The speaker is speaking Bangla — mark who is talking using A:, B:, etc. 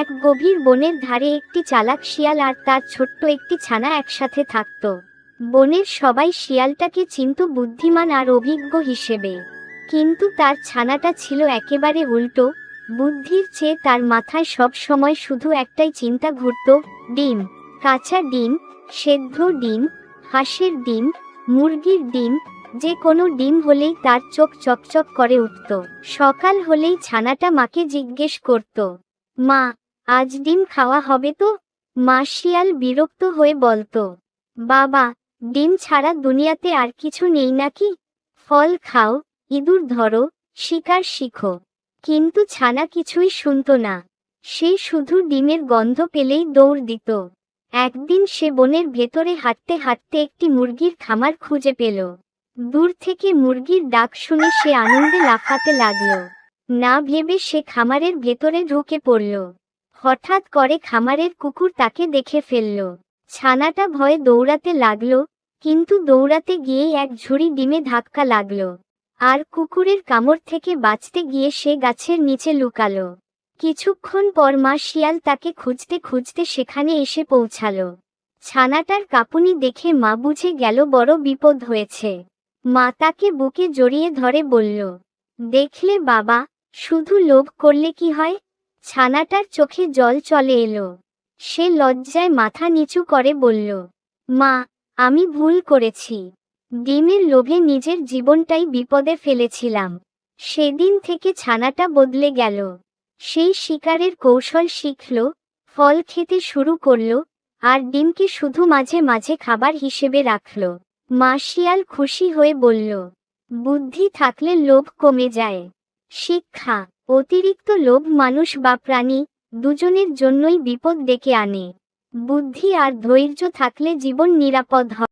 A: এক গভীর বনের ধারে একটি চালাক শিয়াল আর তার ছোট্ট একটি ছানা একসাথে থাকত। বনের সবাই শিয়ালটাকে চিন্ত বুদ্ধিমান আর অভিজ্ঞ হিসেবে। কিন্তু তার ছানাটা ছিল একেবারে উল্টো, বুদ্ধির চেয়ে তার মাথায় সব সময় শুধু একটাই চিন্তা ঘুরত, ডিম, কাঁচা ডিম, সেদ্ধ ডিম, হাঁসের ডিম, মুরগির ডিম, যে কোনো ডিম হলেই তার চোখ চকচক করে উঠত। সকাল হলেই ছানাটা মাকে জিজ্ঞেস করত, মা আজ ডিম খাওয়া হবে তো? মা শিয়াল বিরক্ত হয়ে বলতো। বাবা, ডিম ছাড়া দুনিয়াতে আর কিছু নেই নাকি? ফল খাও, ইঁদুর ধরো, শিকার শিখো। কিন্তু ছানা কিছুই শুনত না। সে শুধু ডিমের গন্ধ পেলেই দৌড় দিত। একদিন সে বনের ভেতরে হাঁটতে হাঁটতে একটি মুরগির খামার খুঁজে পেল। দূর থেকে মুরগির ডাক শুনে সে আনন্দে লাফাতে লাগল। না ভেবে সে খামারের ভেতরে ঢুকে পড়ল। হঠাৎ করে খামারের কুকুর তাকে দেখে ফেলল। ছানাটা ভয়ে দৌড়াতে লাগল, কিন্তু দৌড়াতে গিয়েই এক ঝুড়ি ডিমে ধাক্কা লাগল। আর কুকুরের কামড় থেকে বাঁচতে গিয়ে সে গাছের নিচে লুকালো। কিছুক্ষণ পর মা শিয়াল তাকে খুঁজতে খুঁজতে সেখানে এসে পৌঁছালো। ছানাটার কাপুনি দেখে মা বুঝে গেল বড় বিপদ হয়েছে। মা তাকে বুকে জড়িয়ে ধরে বলল, দেখলে বাবা, শুধু লোভ করলে কি হয়? ছানাটার চোখে জল চলে এলো। সে লজ্জায় মাথা নিচু করে বলল, মা, আমি ভুল করেছি। ডিমের লোভে নিজের জীবনটাই বিপদে ফেলেছিলাম। সেদিন থেকে ছানাটা বদলে গেল। সেই শিকারের কৌশল শিখল, ফল খেতে শুরু করল, আর ডিমকে শুধু মাঝে মাঝে খাবার হিসেবে রাখল। মা শিয়াল খুশি হয়ে বলল, বুদ্ধি থাকলে লোভ কমে যায়। শিক্ষা অতিরিক্ত লোভ মানুষ বা প্রাণী দুজনের জন্যই বিপদ ডেকে আনে। বুদ্ধি আর ধৈর্য থাকলে জীবন নিরাপদ হয়।